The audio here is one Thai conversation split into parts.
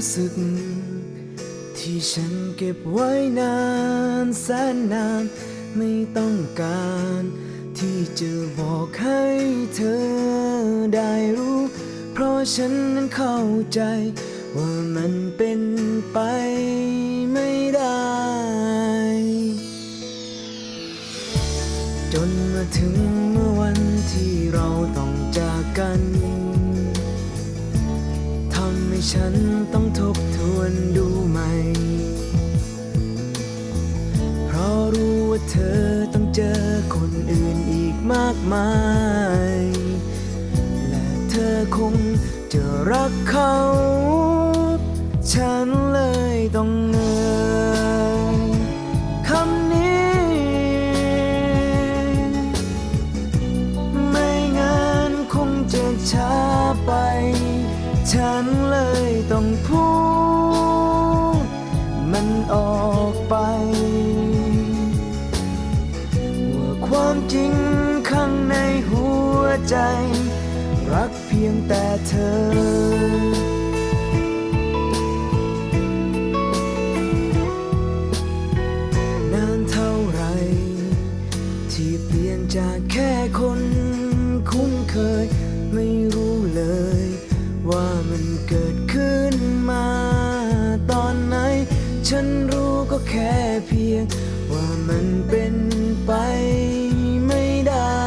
รู้สึก ที่ฉันเก็บไว้นานแสนนาน ไม่ต้องการ ที่จะบอกให้เธอได้รู้ เพราะฉันนั้นเข้าใจ ว่ามันเป็นไปไม่ได้ จนมาถึงเมื่อวันที่เราต้องจากกัน ให้ฉันต้องทบทวนดูใหม่ เพราะรู้ว่าเธอต้องเจอคนอื่นอีกมากมาย และเธอคงจะรักเขา ฉันเลยต้องเงย ต้องพูด มันออกไป ว่าความจริงข้างในหัวใจ รักเพียงแต่เธอนานเท่าไรที่เปลี่ยนจากแค่คนคุ้นเคยไม่ เพียง ว่ามันเป็นไปไม่ได้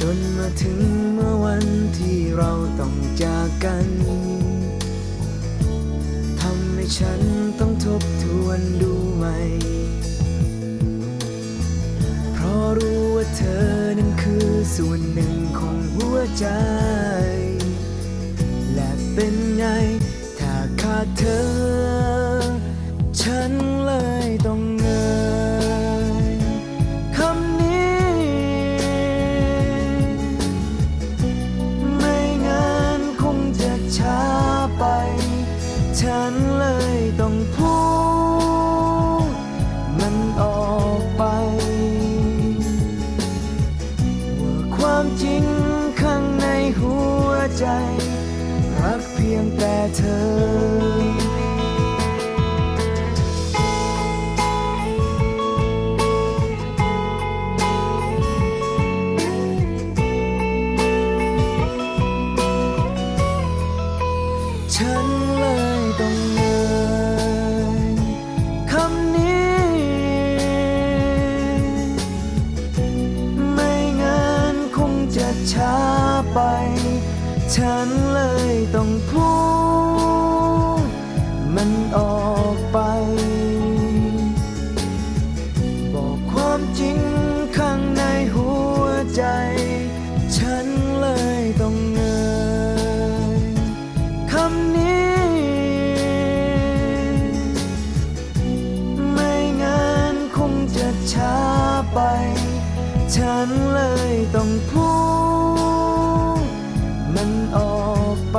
จนมาถึงเมื่อวันที่เราต้องจากกันทำให้ฉันต้องทบทวนดูใหม่เพราะรู้ว่าเธอนั้นคือส่วนหนึ่งของหัวใจ และเป็นไง เธอ ฉันเลยต้องเงยคำนี้ ไม่งั้นคงจะช้าไป ฉันเลยต้องพูด มันออกไป ว่าความจริงข้างในหัวใจ รักเพียงแต่เธอฉันเลยต้องเงยคำนี้ ฉันเลยต้องพูดมันออกไป บอกความจริงข้างในหัวใจ ฉันเลยต้องเงยคำนี้ไม่งั้นคงจะช้าไปฉันเลยต้องพูดันออกไป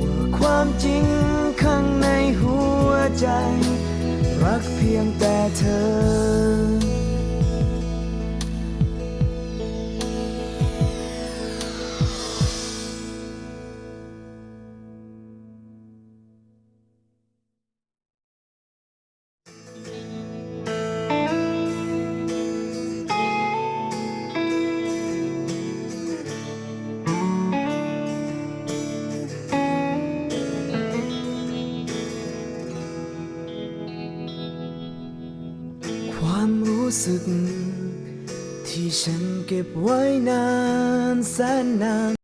ว่าความจริงข้างในหัวใจ รักเพียงแต่เธอ สึก ที่ฉันเก็บไว้นานแสนนาน